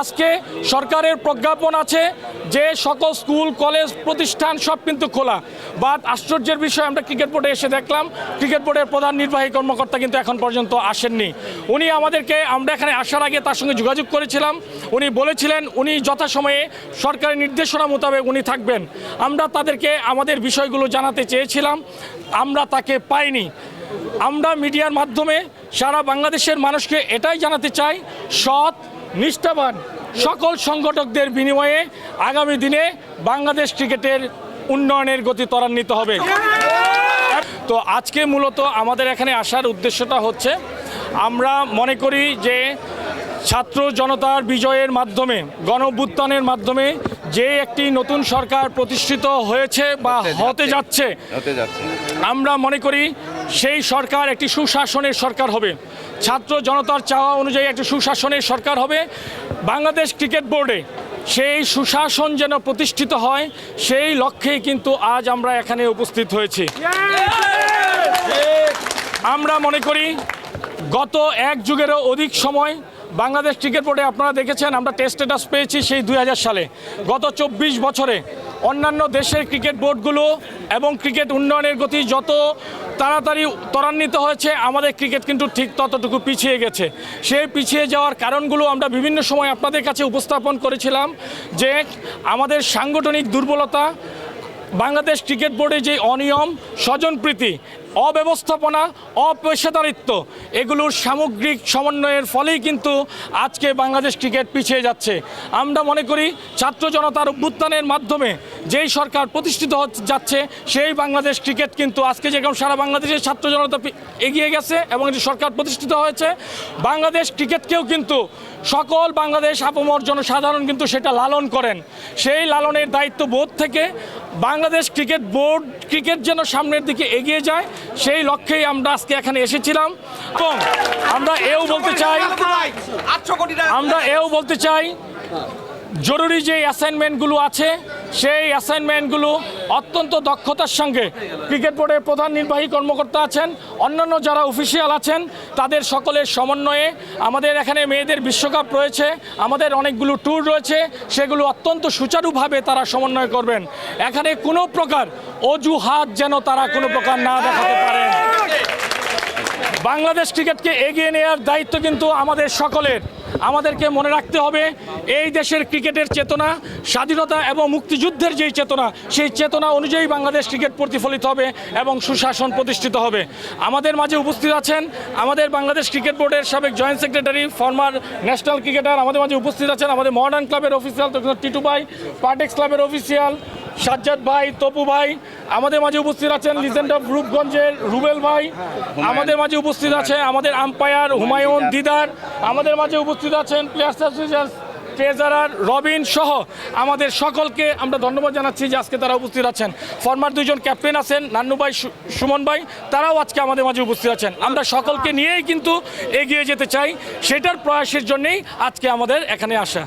আজকে সরকারের প্রজ্ঞাপন আছে যে সকল স্কুল, কলেজ, প্রতিষ্ঠান সব কিন্তু খোলা। বাট আশ্চর্যের বিষয়, আমরা ক্রিকেট বোর্ডে এসে দেখলাম, ক্রিকেট বোর্ডের প্রধান নির্বাহী কর্মকর্তা কিন্তু এখন পর্যন্ত আসেননি। উনি আমাদেরকে, আমরা এখানে আসার আগে তার সঙ্গে যোগাযোগ করেছিলাম। উনি বলেছিলেন, উনি যথাসময়ে সরকারের নির্দেশনা মোতাবেক উনি থাকবেন। আমরা তাদেরকে, আমাদের বিষয়গুলো জানাতে চেয়েছিলাম, আমরা তাকে পাইনি। আমরা মিডিয়ার মাধ্যমে সারা বাংলাদেশের মানুষকে এটাই জানাতে চাই, সৎ নিষ্ঠাবান সকল সংগঠকদের বিনিময়ে আগামী দিনে বাংলাদেশ ক্রিকেটের উন্নয়নের গতি ত্বরান্বিত হবে। তো আজকে মূলত আমাদের এখানে আসার উদ্দেশ্যটা হচ্ছে আমরা মনে করি যে ছাত্র জনতার বিজয়ের মাধ্যমে গণ মাধ্যমে যে একটি নতুন সরকার প্রতিষ্ঠিত হয়েছে বা হতে যাচ্ছে। আমরা মনে করি সেই সরকার একটি সুশাসনের সরকার হবে। ছাত্র জনতার চাওয়া অনুযায়ী একটি সুশাসনের সরকার হবে। বাংলাদেশ ক্রিকেট বোর্ডে সেই সুশাসন যেন প্রতিষ্ঠিত হয়, সেই লক্ষ্যেই কিন্তু আজ আমরা এখানে উপস্থিত হয়েছি। আমরা মনে করি গত এক যুগেরও অধিক সময় বাংলাদেশ ক্রিকেট বোর্ডে আপনারা দেখেছেন, আমরা টেস্ট স্ট্যাটাস পেয়েছি সেই দুই হাজার সালে। গত চব্বিশ বছরে অন্যান্য দেশের ক্রিকেট বোর্ডগুলো এবং ক্রিকেট উন্নয়নের গতি যত তাড়াতাড়ি ত্বরান্বিত হয়েছে, আমাদের ক্রিকেট কিন্তু ঠিক ততটুকু পিছিয়ে গেছে। সেই পিছিয়ে যাওয়ার কারণগুলো আমরা বিভিন্ন সময় আপনাদের কাছে উপস্থাপন করেছিলাম যে আমাদের সাংগঠনিক দুর্বলতা, বাংলাদেশ ক্রিকেট বোর্ডে যে অনিয়ম, স্বজনপ্রীতি অব্যবস্থাপনা, অপেশাদারিত্ব, এগুলোর সামগ্রিক সমন্বয়ের ফলেই কিন্তু আজকে বাংলাদেশ ক্রিকেট পিছিয়ে যাচ্ছে। আমরা মনে করি ছাত্র জনতার অভ্যুত্থানের মাধ্যমে যেই সরকার প্রতিষ্ঠিত যাচ্ছে, সেই বাংলাদেশ ক্রিকেট কিন্তু আজকে যেরকম সারা বাংলাদেশের ছাত্র জনতা এগিয়ে গেছে এবং এটি সরকার প্রতিষ্ঠিত হয়েছে। বাংলাদেশ ক্রিকেটকেও কিন্তু সকল বাংলাদেশ আপমর জনসাধারণ কিন্তু সেটা লালন করেন। সেই লালনের দায়িত্ব বোধ থেকে বাংলাদেশ ক্রিকেট বোর্ড ক্রিকেট যেন সামনের দিকে এগিয়ে যায় সেই লক্ষ্যেই আমরা আজকে এখানে এসেছিলাম এবং আমরা এও বলতে চাই আমরা এও বলতে চাই জরুরি যে অ্যাসাইনমেন্টগুলো আছে, সেই অ্যাসাইনমেন্টগুলো অত্যন্ত দক্ষতার সঙ্গে ক্রিকেট বোর্ডের প্রধান নির্বাহী কর্মকর্তা আছেন, অন্যান্য যারা অফিসিয়াল আছেন, তাদের সকলের সমন্বয়ে আমাদের এখানে মেয়েদের বিশ্বকাপ রয়েছে, আমাদের অনেকগুলো ট্যুর রয়েছে, সেগুলো অত্যন্ত সুচারুভাবে তারা সমন্বয় করবেন। এখানে কোনো প্রকার অজুহাত যেন তারা কোনো প্রকার না দেখাতে পারেন বাংলাদেশ ক্রিকেটকে এগিয়ে নেওয়ার দায়িত্ব কিন্তু আমাদের সকলের। আমাদেরকে মনে রাখতে হবে, এই দেশের ক্রিকেটের চেতনা, স্বাধীনতা এবং মুক্তিযুদ্ধের যেই চেতনা, সেই চেতনা অনুযায়ী বাংলাদেশ ক্রিকেট প্রতিফলিত হবে এবং সুশাসন প্রতিষ্ঠিত হবে। আমাদের মাঝে উপস্থিত আছেন আমাদের বাংলাদেশ ক্রিকেট বোর্ডের সাবেক joint secretary, former national cricketer, আমাদের মাঝে উপস্থিত আছেন আমাদের মডার্ন ক্লাবের অফিসিয়াল টিটু ভাই পার্টেক্স ক্লাবের অফিসিয়াল সাজ্জাদ ভাই, তপু ভাই, আমাদের মাঝে উপস্থিত আছেন লিজেন্ড অফ রূপগঞ্জের রুবেল ভাই, আমাদের মাঝে উপস্থিত আছে আমাদের আম্পায়ার হুমায়ুন দিদার, আমাদের মাঝে উপস্থিত আছেন প্লেয়ার্স অ্যাসোসিয়েশন ট্রেজারার রবিন সহ আমাদের সকলকে আমরা ধন্যবাদ জানাচ্ছি যে আজকে তারা উপস্থিত আছেন। ফর্মার দুজন ক্যাপ্টেন আছেন নান্নু ভাই সুমন ভাই, তারাও আজকে আমাদের মাঝে উপস্থিত আছেন। আমরা সকলকে নিয়েই কিন্তু এগিয়ে যেতে চাই, সেটার প্রয়াসের জন্যেই আজকে আমাদের এখানে আসা।